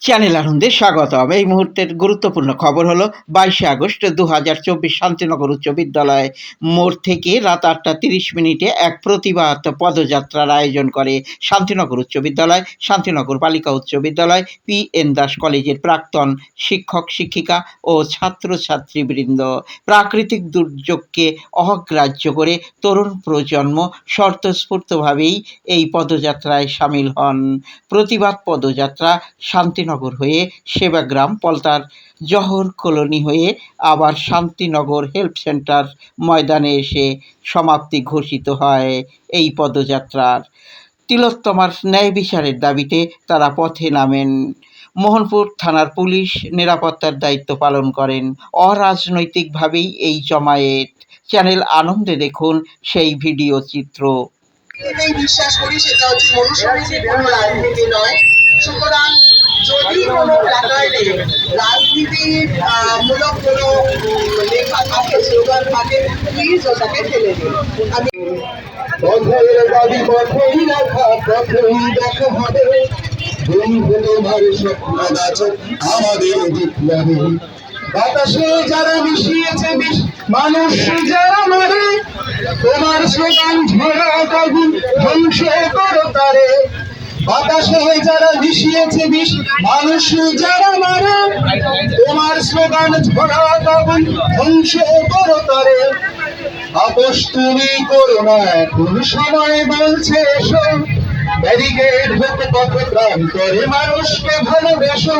Channel আনন্দে স্বাগতম এই মুহূর্তের গুরুত্বপূর্ণ খবর হলো বাইশে আগস্ট দু হাজার চব্বিশ শান্তিনগর উচ্চ বিদ্যালয় মোড় থেকে রাত আটটা তিরিশ মিনিটে এক প্রতিবাদ পদযাত্রার আয়োজন করে শান্তিনগর উচ্চ বিদ্যালয়, শান্তিনগর বালিকা উচ্চ বিদ্যালয় পি এন দাস কলেজের প্রাক্তন শিক্ষক, শিক্ষিকা ও ছাত্রছাত্রীবৃন্দ। প্রাকৃতিক দুর্যোগকে অগ্রাহ্য করে তরুণ প্রজন্ম স্বতঃস্ফূর্তভাবেই এই পদযাত্রায় সামিল হন। প্রতিবাদ পদযাত্রা শান্তিনগর হয়ে সেবাগ্রাম পলতার জহর কলোনি হয়ে আবার শান্তিনগর হেল্প সেন্টার ময়দানে এসে সমাপ্তি ঘোষিত হয় এই পদযাত্রার। তিলোত্তমার ন্যায় বিচারের দাবিতে তারা পথে নামেন। মোহনপুর থানার পুলিশ নিরাপত্তার দায়িত্ব পালন করেন। অরাজনৈতিকভাবেই এই জমায়েত। চ্যানেল আনন্দে দেখুন সেই ভিডিও চিত্র। বিশ্বাস করি সেটা হচ্ছে রাজনীতি নয়। সুতরাং প্লিজ ওটাকে ফেলে দিন পথের দাবি পথেই রাখা পথেই দেখা বাতাসে যারা মিশিয়েছে মানুষ যারা মারে, তোমার স্লোগান ঝরা আগুন ধ্বংস করো বাতাসে যারা মিশিয়েছে বিষ, মানুষ যারা মারে, তোমার স্লোগান ঝরা আগুন ধ্বংস করো তারে। আপোষ তুমি করো না এখন সময় বলছে এসো। ব্যারিকেড হোক পথ মানুষকে ভালোবেসো।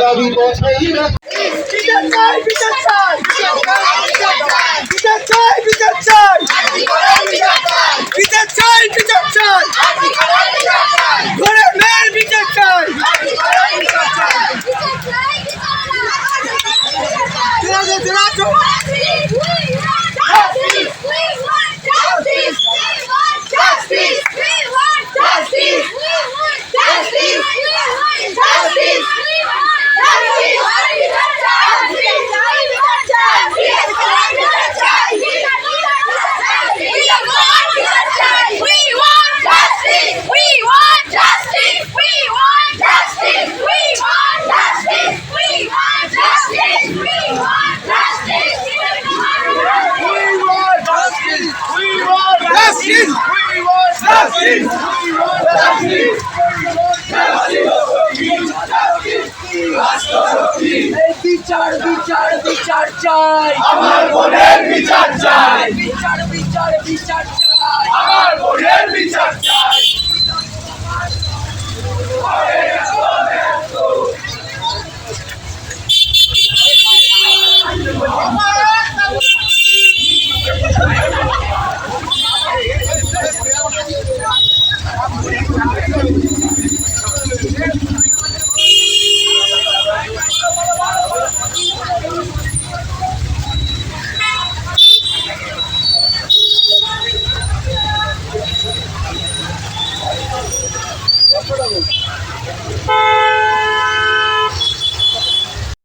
দাবি পথেই রাখ। বিচার বিচার বিচার চাই আমার বোনের বিচার চাই বিচার বিচার বিচার চাই আমার বোনের বিচার চাই টাকা